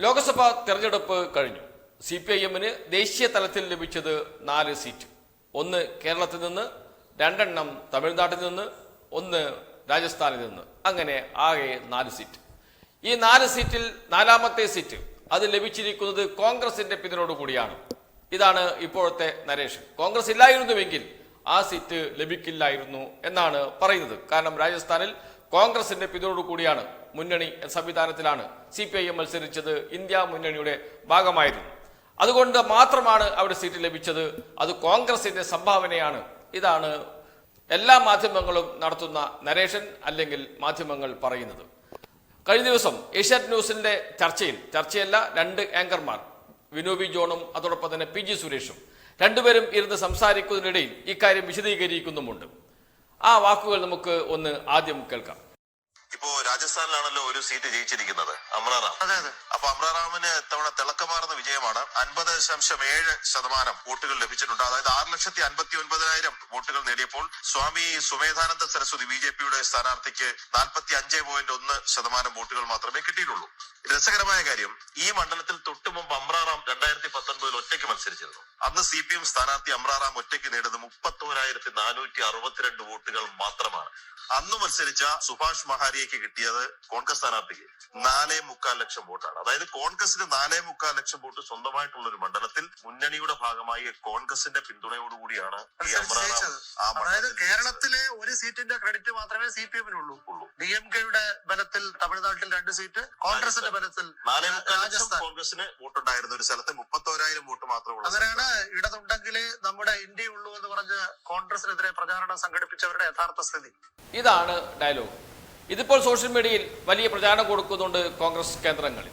ലോക്സഭാ തെരഞ്ഞെടുപ്പ് കഴിഞ്ഞു. C P I എമ്മിന് ദേശീയ തലത്തിൽ ലഭിച്ചത് നാല് സീറ്റ്. ഒന്ന് കേരളത്തിൽ നിന്ന് രണ്ടെണ്ണം തമിഴ്നാട്ടിൽ നിന്ന് ഒന്ന് രാജസ്ഥാനിൽ നിന്ന്. അങ്ങനെ ആകെ നാല് സീറ്റ്. ഈ നാല് സീറ്റിൽ നാലാമത്തെ സീറ്റ് അത് ലഭിച്ചിരിക്കുന്നത് കോൺഗ്രസിന്റെ പിന്തുണയോട് കൂടിയാണ്. ഇതാണ് ഇപ്പോഴത്തെ നരേഷൻ. കോൺഗ്രസ് ഇല്ലായിരുന്നുവെങ്കിൽ ആ സീറ്റ് ലഭിക്കില്ലായിരുന്നു എന്നാണ് പറയുന്നത്. കാരണം രാജസ്ഥാനിൽ കോൺഗ്രസിന്റെ പിന്തുണയോട് കൂടിയാണ് മുന്നണി സംവിധാനത്തിലാണ് സി പി ഐ എം മത്സരിച്ചത്. ഇന്ത്യ മുന്നണിയുടെ ഭാഗമായിരുന്നു. അതുകൊണ്ട് മാത്രമാണ് അവിടെ സീറ്റ് ലഭിച്ചത്. അത് കോൺഗ്രസിന്റെ സംഭാവനയാണ്. ഇതാണ് എല്ലാ മാധ്യമങ്ങളും നടത്തുന്ന നരേഷൻ അല്ലെങ്കിൽ മാധ്യമങ്ങൾ പറയുന്നത്. കഴിഞ്ഞ ദിവസം ഏഷ്യാറ്റ് ന്യൂസിന്റെ ചർച്ചയിൽ ചർച്ചയല്ല രണ്ട് ആങ്കർമാർ വിനോബി ജോണും അതോടൊപ്പം തന്നെ പി ജി സുരേഷും രണ്ടുപേരും ഇരുന്ന് സംസാരിക്കുന്നതിനിടയിൽ ഇക്കാര്യം വിശദീകരിക്കുന്നുമുണ്ട്. ആ വാക്കുകൾ നമുക്ക് ഒന്ന് ആദ്യം കേൾക്കാം. ഇപ്പോ രാജസ്ഥാനിലാണല്ലോ ഒരു സീറ്റ് ജയിച്ചിരിക്കുന്നത്. അമ്രാറാം. അതെ അതെ. അപ്പൊ അമ്രാറാമിന് ഇത്തവണ തിളക്കമാർന്ന വിജയമാണ്. അൻപത് ദശാംശം ഏഴ് ശതമാനം വോട്ടുകൾ ലഭിച്ചിട്ടുണ്ട്. അതായത് ആറ് ലക്ഷത്തി അൻപത്തി ഒൻപതിനായിരം വോട്ടുകൾ നേടിയപ്പോൾ സ്വാമി സുമേധാനന്ദ സരസ്വതി ബി ജെ പിയുടെ സ്ഥാനാർത്ഥിക്ക് നാൽപ്പത്തി അഞ്ച് പോയിന്റ് ഒന്ന് ശതമാനം വോട്ടുകൾ മാത്രമേ കിട്ടിയിട്ടുള്ളൂ. രസകരമായ കാര്യം ഈ മണ്ഡലത്തിൽ തൊട്ടു മുമ്പ് അമ്രാറാം രണ്ടായിരത്തി പത്തൊൻപതിൽ ഒറ്റയ്ക്ക് മത്സരിച്ചിരുന്നു. അന്ന് സി പി എം സ്ഥാനാർത്ഥി അമ്രാറാം ഒറ്റയ്ക്ക് നേടുന്നത് മുപ്പത്തോരായിരത്തി നാനൂറ്റി അറുപത്തിരണ്ട് വോട്ടുകൾ മാത്രമാണ്. അന്ന് മത്സരിച്ച സുഭാഷ് മഹാരിയയ്ക്ക് കിട്ടിയത് കോൺഗ്രസ് സ്ഥാനാർത്ഥിക്ക് നാലേ മുക്കാൽ ലക്ഷം വോട്ടാണ്. അതായത് കോൺഗ്രസിന് നാലേ മുക്കാൽ ലക്ഷം വോട്ട് സ്വന്തമായിട്ടുള്ള ഒരു മണ്ഡലത്തിൽ മുന്നണിയുടെ ഭാഗമായി കോൺഗ്രസിന്റെ പിന്തുണയോടുകൂടിയാണ് ഈ അതായത് കേരളത്തിലെ ഒരു സീറ്റിന്റെ ക്രെഡിറ്റ് മാത്രമേ സി പി എമ്മിനുള്ളൂ ഡി എം കെയുടെ ബലത്തിൽ തമിഴ്നാട്ടിൽ രണ്ട് സീറ്റ് കോൺഗ്രസിന്റെ ബലത്തിൽ നാലേ മുക്കാൽ ലക്ഷം രാജസ്ഥാൻ. കോൺഗ്രസിന് വോട്ടുണ്ടായിരുന്ന. ഒരു സ്ഥലത്ത് മുപ്പത്തോരായിരം വോട്ട് മാത്രമേ ഉള്ളൂ. അങ്ങനെയാണ് ഇടതുണ്ടെങ്കിലേ നമ്മുടെ ഇന്ത്യ ഉള്ളൂ എന്ന് പറഞ്ഞ് കോൺഗ്രസിനെതിരെ പ്രചാരണം സംഘടിപ്പിച്ചവരുടെ യഥാർത്ഥ സ്ഥിതി. ഇതാണ് ഡയലോഗ്. ഇതിപ്പോൾ സോഷ്യൽ മീഡിയയിൽ വലിയ പ്രചാരണം കൊടുക്കുന്നുണ്ട് കോൺഗ്രസ് കേന്ദ്രങ്ങളിൽ.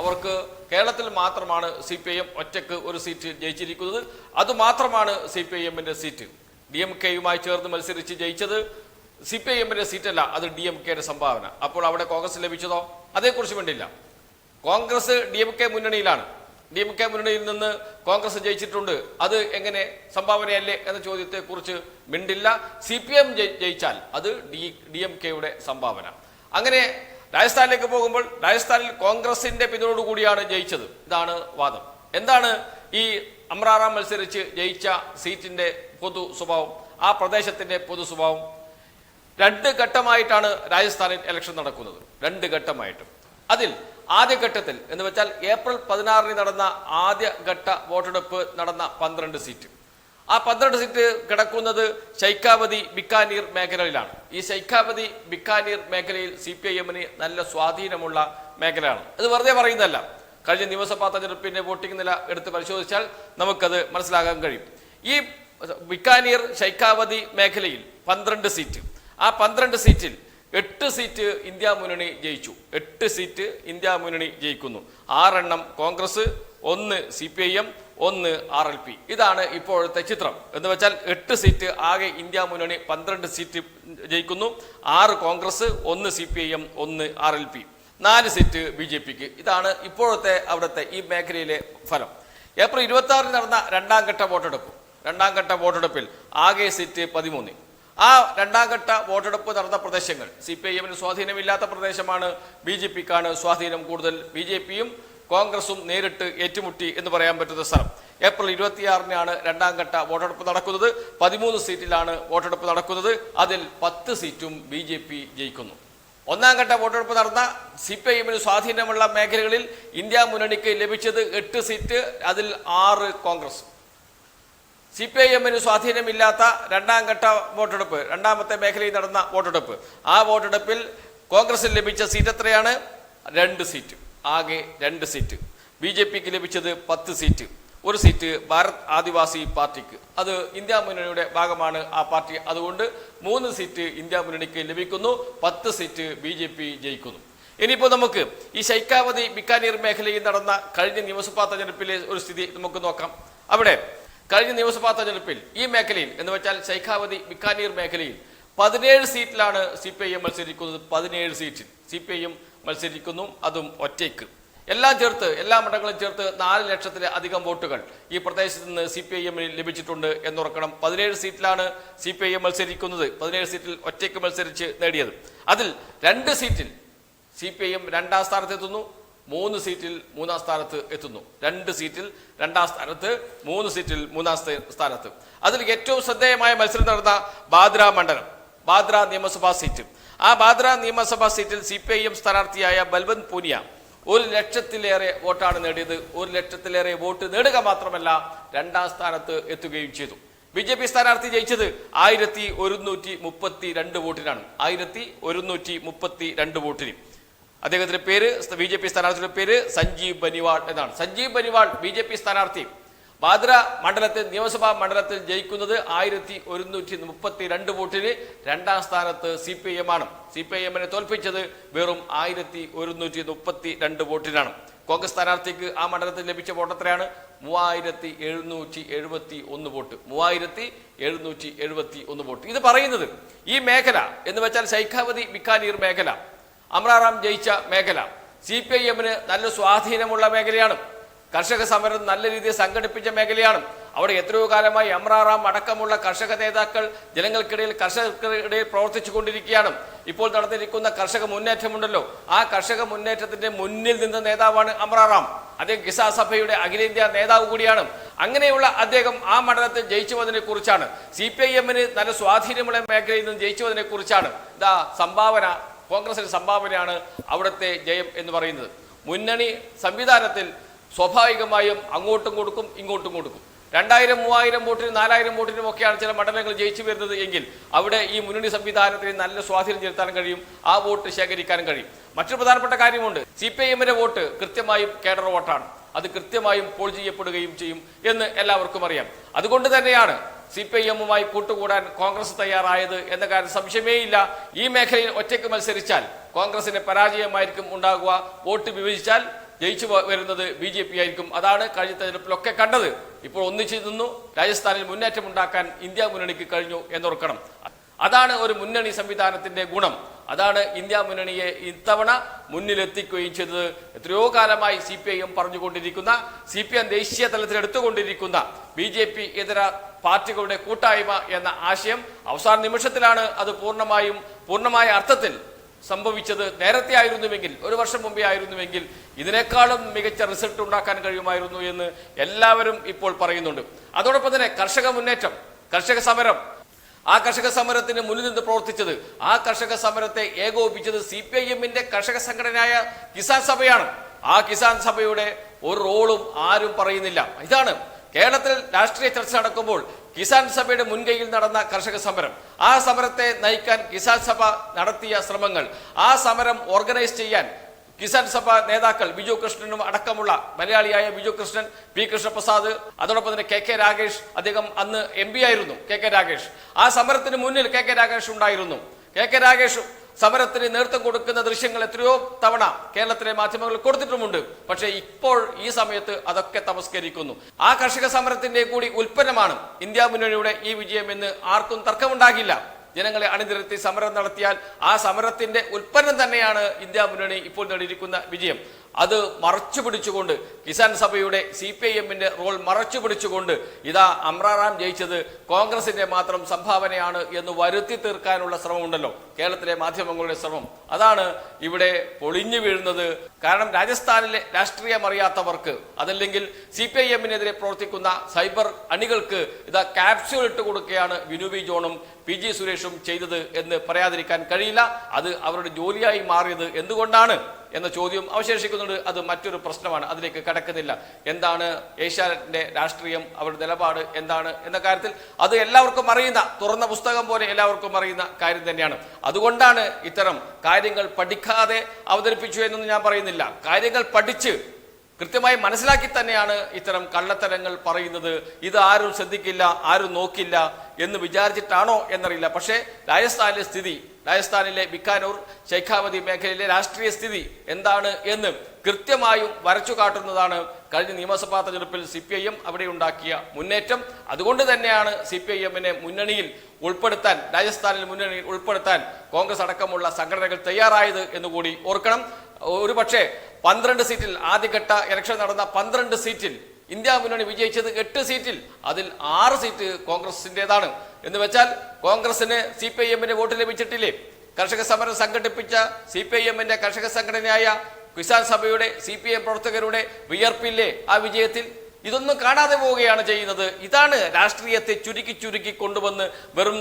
അവർക്ക് കേരളത്തിൽ മാത്രമാണ് സി പി ഐ എം ഒറ്റയ്ക്ക് ഒരു സീറ്റ് ജയിച്ചിരിക്കുന്നത്. അതുമാത്രമാണ് സി പി ഐ എമ്മിന്റെ സീറ്റ്. ഡി എം കെയുമായി ചേർന്ന് മത്സരിച്ച് ജയിച്ചത് സി പി ഐ എമ്മിന്റെ സീറ്റല്ല അത് ഡി എം കെയുടെ സംഭാവന. അപ്പോൾ അവിടെ കോൺഗ്രസ് ലഭിച്ചതോ? അതേക്കുറിച്ച് വേണ്ടിയില്ല കോൺഗ്രസ് ഡി എം കെ മുന്നണിയിലാണ്. ഡി എം കെ മുന്നണിയിൽ നിന്ന് കോൺഗ്രസ് ജയിച്ചിട്ടുണ്ട്. അത് എങ്ങനെ സംഭാവനയല്ലേ എന്ന ചോദ്യത്തെ കുറിച്ച് മിണ്ടില്ല. സി പി എം ജയിച്ചാൽ അത് ഡി ഡി എം കെയുടെ സംഭാവന. അങ്ങനെ രാജസ്ഥാനിലേക്ക് പോകുമ്പോൾ രാജസ്ഥാനിൽ കോൺഗ്രസിന്റെ പിന്തുണയോട് കൂടിയാണ് ജയിച്ചത്. ഇതാണ് വാദം. എന്താണ് ഈ അമ്രാറ മത്സരിച്ച് ജയിച്ച സീറ്റിന്റെ പൊതു സ്വഭാവം? ആ പ്രദേശത്തിന്റെ പൊതു സ്വഭാവം? രണ്ട് ഘട്ടമായിട്ടാണ് രാജസ്ഥാനിൽ ഇലക്ഷൻ നടക്കുന്നത്. രണ്ട് ഘട്ടമായിട്ട്. അതിൽ ആദ്യഘട്ടത്തിൽ എന്ന് വെച്ചാൽ ഏപ്രിൽ പതിനാറിന് നടന്ന ആദ്യ ഘട്ട വോട്ടെടുപ്പ് നടന്ന പന്ത്രണ്ട് സീറ്റ്. ആ പന്ത്രണ്ട് സീറ്റ് കിടക്കുന്നത് ശൈഖാവതി ബിക്കാനീർ മേഖലയിലാണ്. ഈ ശൈഖാവതി ബിക്കാനീർ മേഖലയിൽ സി പി ഐ എമ്മിന് നല്ല സ്വാധീനമുള്ള മേഖലയാണ്. ഇത് വെറുതെ പറയുന്നതല്ല. കഴിഞ്ഞ നിയമസഭാ തെരഞ്ഞെടുപ്പിന്റെ വോട്ടിംഗ് നില എടുത്ത് പരിശോധിച്ചാൽ നമുക്കത് മനസ്സിലാക്കാൻ കഴിയും. ഈ ബിക്കാനീർ ശൈഖാവതി മേഖലയിൽ പന്ത്രണ്ട് സീറ്റ്. ആ പന്ത്രണ്ട് സീറ്റിൽ എട്ട് സീറ്റ് ഇന്ത്യ മുന്നണി ജയിച്ചു. എട്ട് സീറ്റ് ഇന്ത്യ മുന്നണി ജയിക്കുന്നു. ആറെണ്ണം കോൺഗ്രസ് ഒന്ന് സി പി ഐ എം ഒന്ന് ആർ എൽ പി. ഇതാണ് ഇപ്പോഴത്തെ ചിത്രം. എന്ന് വെച്ചാൽ എട്ട് സീറ്റ് ആകെ ഇന്ത്യ മുന്നണി പന്ത്രണ്ട് സീറ്റ് ജയിക്കുന്നു. ആറ് കോൺഗ്രസ് ഒന്ന് സി പി ഐ എം ഒന്ന് ആർ എൽ പി. നാല് സീറ്റ് ബി ജെ പിക്ക്. ഇതാണ് ഇപ്പോഴത്തെ അവിടുത്തെ ഈ മേഖലയിലെ ഫലം. ഏപ്രിൽ ഇരുപത്തി ആറിന് നടന്ന രണ്ടാം ഘട്ട വോട്ടെടുപ്പ്. രണ്ടാം ഘട്ട വോട്ടെടുപ്പിൽ ആകെ സീറ്റ് പതിമൂന്ന്. ആ രണ്ടാം ഘട്ട വോട്ടെടുപ്പ് നടന്ന പ്രദേശങ്ങൾ. സി പി ഐ എമ്മിന് സ്വാധീനമില്ലാത്ത പ്രദേശമാണ് ബി ജെ പിക്കാണ് സ്വാധീനം കൂടുതൽ. ബി ജെ പിയും കോൺഗ്രസും നേരിട്ട് ഏറ്റുമുട്ടി എന്ന് പറയാൻ പറ്റുന്ന സ്ഥലം. ഏപ്രിൽ ഇരുപത്തിയാറിനാണ് രണ്ടാം ഘട്ട വോട്ടെടുപ്പ് നടക്കുന്നത്. പതിമൂന്ന് സീറ്റിലാണ് വോട്ടെടുപ്പ് നടക്കുന്നത്. അതിൽ പത്ത് സീറ്റും ബി ജെ പി ജയിക്കുന്നു. ഒന്നാം ഘട്ട വോട്ടെടുപ്പ് നടന്ന സി പി ഐ എമ്മിന് സ്വാധീനമുള്ള മേഖലകളിൽ ഇന്ത്യ മുന്നണിക്ക് ലഭിച്ചത് എട്ട് സീറ്റ് അതിൽ ആറ് കോൺഗ്രസ്. സി പി ഐ എമ്മിന് സ്വാധീനമില്ലാത്ത രണ്ടാം ഘട്ട വോട്ടെടുപ്പ് രണ്ടാമത്തെ മേഖലയിൽ നടന്ന വോട്ടെടുപ്പ്. ആ വോട്ടെടുപ്പിൽ കോൺഗ്രസിന് ലഭിച്ച സീറ്റ് എത്രയാണ്? രണ്ട് സീറ്റ്. ആകെ രണ്ട് സീറ്റ്. ബി ജെ പിക്ക് ലഭിച്ചത് പത്ത് സീറ്റ്. ഒരു സീറ്റ് ഭാരത് ആദിവാസി പാർട്ടിക്ക്. അത് ഇന്ത്യ മുന്നണിയുടെ ഭാഗമാണ് ആ പാർട്ടി. അതുകൊണ്ട് മൂന്ന് സീറ്റ് ഇന്ത്യ മുന്നണിക്ക് ലഭിക്കുന്നു പത്ത് സീറ്റ് ബി ജെ പി ജയിക്കുന്നു. ഇനിയിപ്പോൾ നമുക്ക് ഈ ശൈക്കാവതി ബിക്കാനീർ മേഖലയിൽ നടന്ന കഴിഞ്ഞ നിയമസഭാ തെരഞ്ഞെടുപ്പിലെ ഒരു സ്ഥിതി നമുക്ക് നോക്കാം. അവിടെ കഴിഞ്ഞ നിയമസഭാ തെരഞ്ഞെടുപ്പിൽ ഈ മേഖലയിൽ എന്ന് വെച്ചാൽ ശൈഖാവതി ബിക്കാനീർ മേഖലയിൽ പതിനേഴ് സീറ്റിലാണ് സി പി ഐ എം മത്സരിക്കുന്നത്. പതിനേഴ് സീറ്റിൽ സി പി ഐ എം മത്സരിക്കുന്നു. അതും ഒറ്റയ്ക്ക്. എല്ലാം ചേർത്ത് എല്ലാ മണ്ഡലങ്ങളും ചേർത്ത് നാല് ലക്ഷത്തിലധികം വോട്ടുകൾ ഈ പ്രദേശത്ത് നിന്ന് സി പി ഐ എമ്മിന് ലഭിച്ചിട്ടുണ്ട് എന്നുറക്കണം. പതിനേഴ് സീറ്റിലാണ് സി പി ഐ എം മത്സരിക്കുന്നത്. പതിനേഴ് സീറ്റിൽ ഒറ്റയ്ക്ക് മത്സരിച്ച് നേടിയത്. അതിൽ രണ്ട് സീറ്റിൽ സി പി ഐ എം രണ്ടാം സ്ഥാനത്തെത്തുന്നു. മൂന്ന് സീറ്റിൽ മൂന്നാം സ്ഥാനത്ത് എത്തുന്നു. രണ്ട് സീറ്റിൽ രണ്ടാം സ്ഥാനത്ത് മൂന്ന് സീറ്റിൽ മൂന്നാം സ്ഥാ- സ്ഥാനത്ത്. അതിൽ ഏറ്റവും ശ്രദ്ധേയമായ മത്സരം നടന്ന ബാദ്ര മണ്ഡലം ബാദ്ര നിയമസഭാ സീറ്റ്. ആ ബാദ്ര നിയമസഭാ സീറ്റിൽ സി പി ഐ എം സ്ഥാനാർത്ഥിയായ ബൽവന്ത് പൂനിയ ഒരു ലക്ഷത്തിലേറെ വോട്ടാണ് നേടിയത്. ഒരു ലക്ഷത്തിലേറെ വോട്ട് നേടുക മാത്രമല്ല രണ്ടാം സ്ഥാനത്ത് എത്തുകയും ചെയ്തു. ബി ജെ പി സ്ഥാനാർത്ഥി ജയിച്ചത് ആയിരത്തി ഒരുന്നൂറ്റി മുപ്പത്തി രണ്ട് വോട്ടിനാണ്. ആയിരത്തി ഒരുന്നൂറ്റി മുപ്പത്തി രണ്ട് വോട്ടിന്. അദ്ദേഹത്തിന്റെ പേര് ബി ജെ പി സ്ഥാനാർത്ഥിയുടെ പേര് സഞ്ജീവ് ബനിവാൾ എന്നാണ്. Sanjeev Baniwal B J P സ്ഥാനാർത്ഥി. ബാദ്ര മണ്ഡലത്തിൽ നിയമസഭാ മണ്ഡലത്തിൽ ജയിക്കുന്നത് ആയിരത്തി ഒരുന്നൂറ്റി മുപ്പത്തി രണ്ട് വോട്ടിന് രണ്ടാം സ്ഥാനത്ത് സി പി എം ആണ്. സി പി എമ്മിനെ തോൽപ്പിച്ചത് വെറും ആയിരത്തി ഒരുന്നൂറ്റി മുപ്പത്തി രണ്ട് വോട്ടിനാണ്. കോൺഗ്രസ് സ്ഥാനാർത്ഥിക്ക് ആ മണ്ഡലത്തിൽ ലഭിച്ച വോട്ട് എത്രയാണ്? മൂവായിരത്തി എഴുന്നൂറ്റി എഴുപത്തി ഒന്ന് വോട്ട്. മൂവായിരത്തി എഴുന്നൂറ്റി എഴുപത്തി ഒന്ന് വോട്ട്. ഇത് പറയുന്നത് ഈ മേഖല എന്ന് വെച്ചാൽ ശൈഖാവതി ബിക്കാനീർ മേഖല. അമ്രാറാം ജയിച്ച മേഖല. സി പി ഐ എമ്മിന് നല്ല സ്വാധീനമുള്ള മേഖലയാണ്. കർഷക സമരം നല്ല രീതിയിൽ സംഘടിപ്പിച്ച മേഖലയാണ്. അവിടെ എത്രയോ കാലമായി അമ്രാറാം അടക്കമുള്ള കർഷക നേതാക്കൾ ജനങ്ങൾക്കിടയിൽ കർഷകർക്കിടയിൽ പ്രവർത്തിച്ചു കൊണ്ടിരിക്കുകയാണ് ഇപ്പോൾ നടന്നിരിക്കുന്ന കർഷക മുന്നേറ്റമുണ്ടല്ലോ. ആ കർഷക മുന്നേറ്റത്തിന്റെ മുന്നിൽ നിന്ന നേതാവാണ് അമ്രാറാം. അദ്ദേഹം കിസാ സഭയുടെ അഖിലേന്ത്യാ നേതാവ് കൂടിയാണ്. അങ്ങനെയുള്ള അദ്ദേഹം ആ മണ്ഡലത്തിൽ ജയിച്ചുവതിനെ കുറിച്ചാണ് സി പി ഐ എമ്മിന് നല്ല സ്വാധീനമുള്ള മേഖലയിൽ നിന്ന് ജയിച്ചുവതിനെ കുറിച്ചാണ് ഇതാ സംഭാവന. കോൺഗ്രസിന്റെ സംഭാവനയാണ് അവിടുത്തെ ജയം എന്ന് പറയുന്നത്. മുന്നണി സംവിധാനത്തിൽ സ്വാഭാവികമായും അങ്ങോട്ടും കൊടുക്കും ഇങ്ങോട്ടും കൊടുക്കും. രണ്ടായിരം മൂവായിരം വോട്ടിനും നാലായിരം വോട്ടിനും ഒക്കെയാണ് ചില മണ്ഡലങ്ങൾ ജയിച്ചു വരുന്നത് എങ്കിൽ അവിടെ ഈ മുന്നണി സംവിധാനത്തിന് നല്ല സ്വാധീനം ചെലുത്താനും കഴിയും ആ വോട്ട് ശേഖരിക്കാനും കഴിയും. മറ്റൊരു പ്രധാനപ്പെട്ട കാര്യമുണ്ട്. സി പി എമ്മിന്റെ വോട്ട് കൃത്യമായും കേഡർ വോട്ടാണ്. അത് കൃത്യമായും പോൾ ചെയ്യപ്പെടുകയും ചെയ്യും എന്ന് എല്ലാവർക്കും അറിയാം. അതുകൊണ്ട് തന്നെയാണ് സി പി ഐ എമ്മുമായി കൂട്ടുകൂടാൻ കോൺഗ്രസ് തയ്യാറായത് എന്ന കാര്യം സംശയമേയില്ല. ഈ മേഖലയിൽ ഒറ്റയ്ക്ക് മത്സരിച്ചാൽ കോൺഗ്രസിന് പരാജയമായിരിക്കും ഉണ്ടാകുക. വോട്ട് വിഭജിച്ചാൽ ജയിച്ചു വരുന്നത് ബി ജെ പി ആയിരിക്കും. അതാണ് കഴിഞ്ഞ തെരഞ്ഞെടുപ്പിലൊക്കെ കണ്ടത്. ഇപ്പോൾ ഒന്നിച്ചു നിന്നു. രാജസ്ഥാനിൽ മുന്നേറ്റം ഉണ്ടാക്കാൻ ഇന്ത്യ മുന്നണിക്ക് കഴിഞ്ഞു എന്നോർക്കണം. അതാണ് ഒരു മുന്നണി സംവിധാനത്തിന്റെ ഗുണം. അതാണ് ഇന്ത്യ മുന്നണിയെ ഇത്തവണ മുന്നിലെത്തിക്കുകയും ചെയ്തത്. എത്രയോ കാലമായി സി പി ഐ എം പറഞ്ഞുകൊണ്ടിരിക്കുന്ന സി പി എം ദേശീയ തലത്തിൽ എടുത്തുകൊണ്ടിരിക്കുന്ന ബി ജെ പി ഇതര പാർട്ടികളുടെ കൂട്ടായ്മ എന്ന ആശയം അവസാന നിമിഷത്തിലാണ് അത് പൂർണമായും പൂർണമായ അർത്ഥത്തിൽ സംഭവിച്ചത്. നേരത്തെ ആയിരുന്നുവെങ്കിൽ ഒരു വർഷം മുമ്പേ ആയിരുന്നുവെങ്കിൽ ഇതിനേക്കാളും മികച്ച റിസൾട്ട് ഉണ്ടാക്കാൻ കഴിയുമായിരുന്നു എന്ന് എല്ലാവരും ഇപ്പോൾ പറയുന്നുണ്ട്. അതോടൊപ്പം തന്നെ കർഷക മുന്നേറ്റം കർഷക സമരം. ആ കർഷക സമരത്തിന് മുന്നിൽ നിന്ന് പ്രവർത്തിച്ചത് ആ കർഷക സമരത്തെ ഏകോപിച്ചത് സി പി ഐ എമ്മിന്റെ കർഷക സംഘടനയായ കിസാൻ സഭയാണ്. ആ കിസാൻ സഭയുടെ ഒരു റോളും ആരും പറയുന്നില്ല. ഇതാണ് കേരളത്തിൽ രാഷ്ട്രീയ ചർച്ച നടക്കുമ്പോൾ കിസാൻ സഭയുടെ മുൻകൈയിൽ നടന്ന കർഷക സമരം. ആ സമരത്തെ നയിക്കാൻ കിസാൻ സഭ നടത്തിയ ശ്രമങ്ങൾ ആ സമരം ഓർഗനൈസ് ചെയ്യാൻ കിസാൻ സഭ നേതാക്കൾ ബിജു കൃഷ്ണനും അടക്കമുള്ള മലയാളിയായ ബിജു കൃഷ്ണൻ പി കൃഷ്ണപ്രസാദ് അതോടൊപ്പം തന്നെ കെ കെ രാഗേഷ് അദ്ദേഹം അന്ന് എം ആയിരുന്നു കെ കെ രാഗേഷ് ആ സമരത്തിന് മുന്നിൽ കെ കെ രാഗേഷ് ഉണ്ടായിരുന്നു. കെ കെ രാഗേഷ് സമരത്തിന് നേതൃത്വം കൊടുക്കുന്ന ദൃശ്യങ്ങൾ എത്രയോ തവണ കേരളത്തിലെ മാധ്യമങ്ങൾ കൊടുത്തിട്ടുമുണ്ട്. പക്ഷേ ഇപ്പോൾ ഈ സമയത്ത് അതൊക്കെ തമസ്കരിക്കുന്നു. ആ കർഷക സമരത്തിന്റെ കൂടി ഉൽപ്പന്നമാണ് ഇന്ത്യ മുന്നണിയുടെ ഈ വിജയം എന്ന് ആർക്കും തർക്കമുണ്ടാകില്ല. ജനങ്ങളെ അണിനിരത്തി സമരം നടത്തിയാൽ ആ സമരത്തിന്റെ ഉൽപ്പന്നം തന്നെയാണ് ഇന്ത്യ മുന്നണി ഇപ്പോൾ നേടിയിരിക്കുന്ന വിജയം. അത് മറച്ചു പിടിച്ചുകൊണ്ട് കിസാൻ സഭയുടെ സി പി ഐ എമ്മിന്റെ റോൾ മറച്ചു പിടിച്ചുകൊണ്ട് ഇതാ അമ്രാറാം ജയിച്ചത് കോൺഗ്രസിന്റെ മാത്രം സംഭാവനയാണ് എന്ന് വരുത്തി തീർക്കാനുള്ള ശ്രമമുണ്ടല്ലോ. കേരളത്തിലെ മാധ്യമങ്ങളുടെ ശ്രമം. അതാണ് ഇവിടെ പൊളിഞ്ഞു വീഴുന്നത്. കാരണം രാജസ്ഥാനിലെ രാഷ്ട്രീയം അറിയാത്തവർക്ക് അതല്ലെങ്കിൽ സി പി ഐ എമ്മിനെതിരെ പ്രവർത്തിക്കുന്ന സൈബർ അണികൾക്ക് ഇതാ ക്യാപ്സ്യൂൾ ഇട്ട് കൊടുക്കുകയാണ് വിനു വി ജോണും പി ജി സുരേഷും ചെയ്തത് എന്ന് പറയാതിരിക്കാൻ കഴിയില്ല. അത് അവരുടെ ജോലിയായി മാറിയത് എന്തുകൊണ്ടാണ്? എന്ന ചോദ്യം അവശേഷിക്കുന്നുണ്ട്. അത് മറ്റൊരു പ്രശ്നമാണ്. അതിലേക്ക് കടക്കുന്നില്ല. എന്താണ് ഏഷ്യാനെറ്റിന്റെ രാഷ്ട്രീയം അവരുടെ നിലപാട് എന്താണ് എന്ന കാര്യത്തിൽ അത് എല്ലാവർക്കും അറിയുന്ന തുറന്ന പുസ്തകം പോലെ എല്ലാവർക്കും അറിയുന്ന കാര്യം തന്നെയാണ്. അതുകൊണ്ടാണ് ഇത്തരം കാര്യങ്ങൾ പഠിക്കാതെ അവതരിപ്പിച്ചു എന്നൊന്നും ഞാൻ പറയുന്നില്ല. കാര്യങ്ങൾ പഠിച്ച് കൃത്യമായി മനസ്സിലാക്കി തന്നെയാണ് ഇത്തരം കള്ളത്തരങ്ങൾ പറയുന്നത്. ഇത് ആരും ശ്രദ്ധിക്കില്ല ആരും നോക്കില്ല എന്ന് വിചാരിച്ചിട്ടാണോ എന്നറിയില്ല. പക്ഷേ രാജസ്ഥാനിലെ സ്ഥിതി രാജസ്ഥാനിലെ ബിക്കാനൂർ ശൈഖാവതി മേഖലയിലെ രാഷ്ട്രീയ സ്ഥിതി എന്താണ് എന്ന് കൃത്യമായും വരച്ചു കാട്ടുന്നതാണ് കഴിഞ്ഞ നിയമസഭാ തെരഞ്ഞെടുപ്പിൽ സി പി ഐ എം അവിടെ ഉണ്ടാക്കിയ മുന്നേറ്റം. അതുകൊണ്ട് തന്നെയാണ് സി പി ഐ എമ്മിനെ മുന്നണിയിൽ ഉൾപ്പെടുത്താൻ രാജസ്ഥാനിൽ മുന്നണിയിൽ ഉൾപ്പെടുത്താൻ കോൺഗ്രസ് അടക്കമുള്ള സംഘടനകൾ തയ്യാറായത് എന്നുകൂടി ഓർക്കണം. ഒരു പക്ഷേ പന്ത്രണ്ട് സീറ്റിൽ ആദ്യഘട്ട ഇലക്ഷൻ നടന്ന പന്ത്രണ്ട് സീറ്റിൽ ഇന്ത്യ മുന്നണി വിജയിച്ചത് എട്ട് സീറ്റിൽ അതിൽ ആറ് സീറ്റ് കോൺഗ്രസിന്റെതാണ് എന്ന് വെച്ചാൽ കോൺഗ്രസിന് സി പി ഐ എമ്മിന്റെ വോട്ട് ലഭിച്ചിട്ടില്ലേ? കർഷക സമരം സംഘടിപ്പിച്ച സി പി ഐ എമ്മിന്റെ കർഷക സംഘടനയായ കിസാൻ സഭയുടെ സി പി എം പ്രവർത്തകരുടെ വിയർപ്പില്ലേ ആ വിജയത്തിൽ? ഇതൊന്നും കാണാതെ പോവുകയാണ് ചെയ്യുന്നത്. ഇതാണ് രാഷ്ട്രീയത്തെ ചുരുക്കി ചുരുക്കി കൊണ്ടുവന്ന് വെറും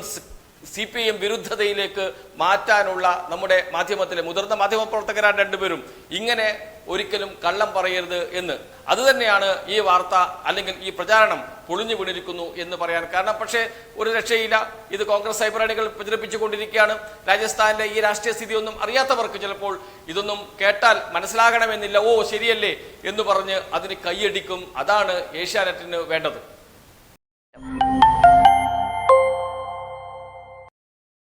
സി പി എം വിരുദ്ധതയിലേക്ക് മാറ്റാനുള്ള നമ്മുടെ മാധ്യമത്തിലെ മുതിർന്ന മാധ്യമ പ്രവർത്തകരാണ് രണ്ടുപേരും. ഇങ്ങനെ ഒരിക്കലും കള്ളം പറയരുത് എന്ന്. അതുതന്നെയാണ് ഈ വാർത്ത അല്ലെങ്കിൽ ഈ പ്രചാരണം പൊളിഞ്ഞു വീണിരിക്കുന്നു എന്ന് പറയാൻ കാരണം. പക്ഷേ ഒരു രക്ഷയില്ല. ഇത് കോൺഗ്രസ് സൈബറാണികൾ പ്രചരിപ്പിച്ചുകൊണ്ടിരിക്കുകയാണ്. രാജസ്ഥാനിലെ ഈ രാഷ്ട്രീയ സ്ഥിതി ഒന്നും അറിയാത്തവർക്ക് ചിലപ്പോൾ ഇതൊന്നും കേട്ടാൽ മനസ്സിലാകണമെന്നില്ല. ഓ ശരിയല്ലേ എന്ന് പറഞ്ഞ് അതിന് കൈയടിക്കും. അതാണ് ഏഷ്യാനെറ്റിന് വേണ്ടത്.